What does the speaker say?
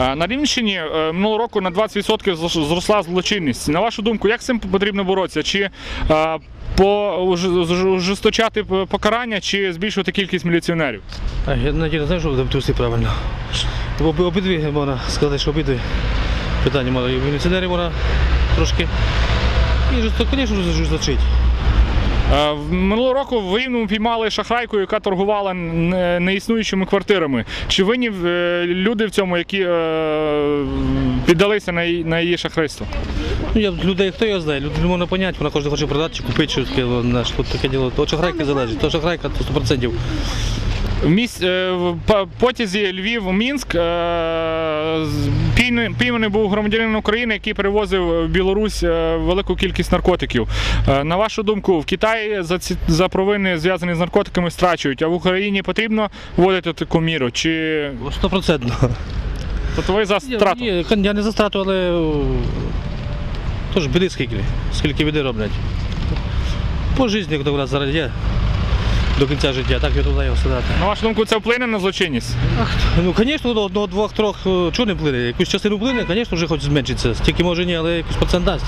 Е, На Рівненщині е, минулого року на 20% зросла злочинність. На вашу думку, як з цим потрібно боротися? Чи е, ужесточати покарання, чи збільшувати кількість міліціонерів? Я навіть не знаю, що буде тут правильно. Об, обидві можна сказати, що обидві питання можна. І міліціонери можна трошки. І звісно, жорсточить. Е, Минулого року в Рівному піймали шахрайку, яка торгувала неіснуючими квартирами. Чи винні е, люди в цьому, які е, піддалися на її, шахрайство? Ну, я людей, хто його знає, люди не можна поняти, вона кожен хоче продати чи купити щось таке, тут таке діло. То шахрайка залежить, то шахрайка то 100%. В міс... е, в потязі Львів-Мінськ е, пійманий був громадянин України, який перевозив в Білорусь е, велику кількість наркотиків. На вашу думку, в Китаї за ці за провини зв'язані з наркотиками страчують, а в Україні потрібно вводити таку міру? Чи Стопроцентно. тобто ви за страту? Ні, я не за страту, але о, теж біди скільки, скільки біди роблять. По житті, як у нас зараз є, до кінця життя, так я думаю, його садати. На вашу думку, це вплине на злочинність? Ну, звісно, до одного, двох, трьох, о, чого не вплине? Якусь частину вплине, звісно, вже хоч зменшиться. Стільки може ні, але якийсь процент дасть.